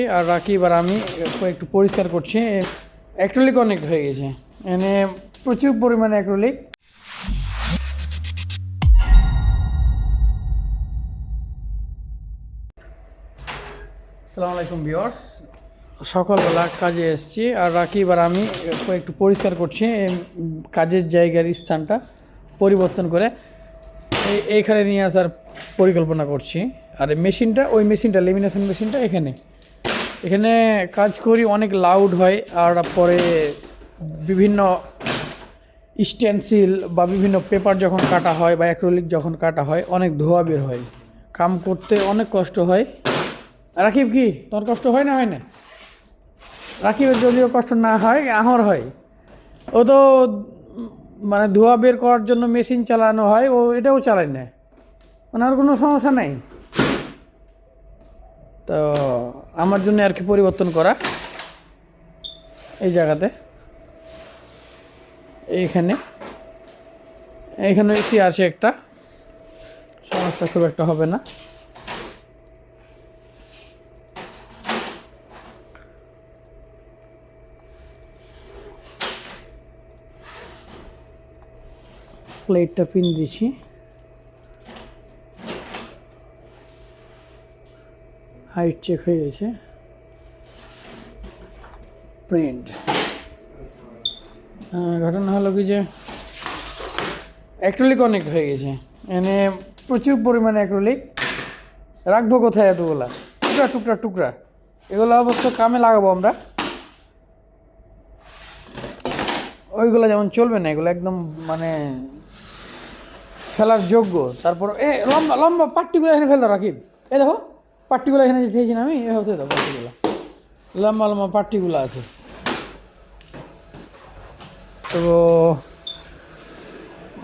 আর রাকিব আর আমি একটু পরিষ্কার করছি। অ্যাক্রিলিক অনেক হয়ে গেছে। এনে প্রচুর পরিমাণে অ্যাক্রিলিক আসসালামু আলাইকুম ভিউয়ার্স। সকালবেলা কাজে এসেছি আর রাকিব আর আমি একটু পরিষ্কার করছি। কাজের জায়গার স্থানটা পরিবর্তন করে এই- এইখানে নিয়ে আসার পরিকল্পনা করছি। আর মেশিনটা, ওই মেশিনটা লেমিনেশন মেশিনটা এখানে। এখানে কাজ করি অনেক লাউড হয়, আর পরে বিভিন্ন স্টেনসিল বা বিভিন্ন পেপার যখন কাটা হয় বা অ্যাক্রোলিক যখন কাটা হয়, অনেক ধোয়া বের হয়। কাম করতে অনেক কষ্ট হয়। রাকিব কি, তোর কষ্ট হয় না হয় না? রাকিবের যদিও কষ্ট না হয়, আমার হয়। ও তো মানে ধোয়া বের করার জন্য মেশিন চালানো হয়, ও এটাও চালায় না। মানে আর কোনো সমস্যা নেই। তো আমার জন্য আর কি পরিবর্তন করা। এই জায়গাতে। এইখানে। এইখানে এসি আছে একটা। সমস্যা খুব একটা হবে না। প্লেটটা পিন দিছি। হাইট চেক হয়ে গেছে। প্রিন্ট ঘটনা হলো কি যে অ্যাক্রিলিক অনেক হয়ে গেছে। এনে প্রচুর পরিমাণে অ্যাক্রিলিক রাখব কোথায় এতগুলা? টুকরা টুকরা টুকরা। এগুলো অবশ্য কামে লাগাবো আমরা। ওইগুলো যেমন চলবে না, এগুলো একদম মানে ফেলার যোগ্য। তারপর, এ, লম্বা লম্বা পাট্টিগুলো এখানে ফেলতে রাখিব এ দেখো। পাট্টিগুলো এখানে না আমি এ হচ্ছে তো পাট্টিগুলো লম্বা লম্বা পাট্টিগুলো আছে। তো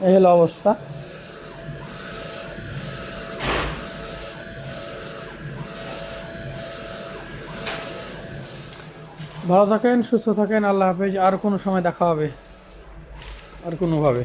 এই হলো অবস্থা। ভালো থাকেন, সুস্থ থাকেন, আল্লাহ হাফেজ, আর কোনো সময় দেখা হবে, আর কোনোভাবে।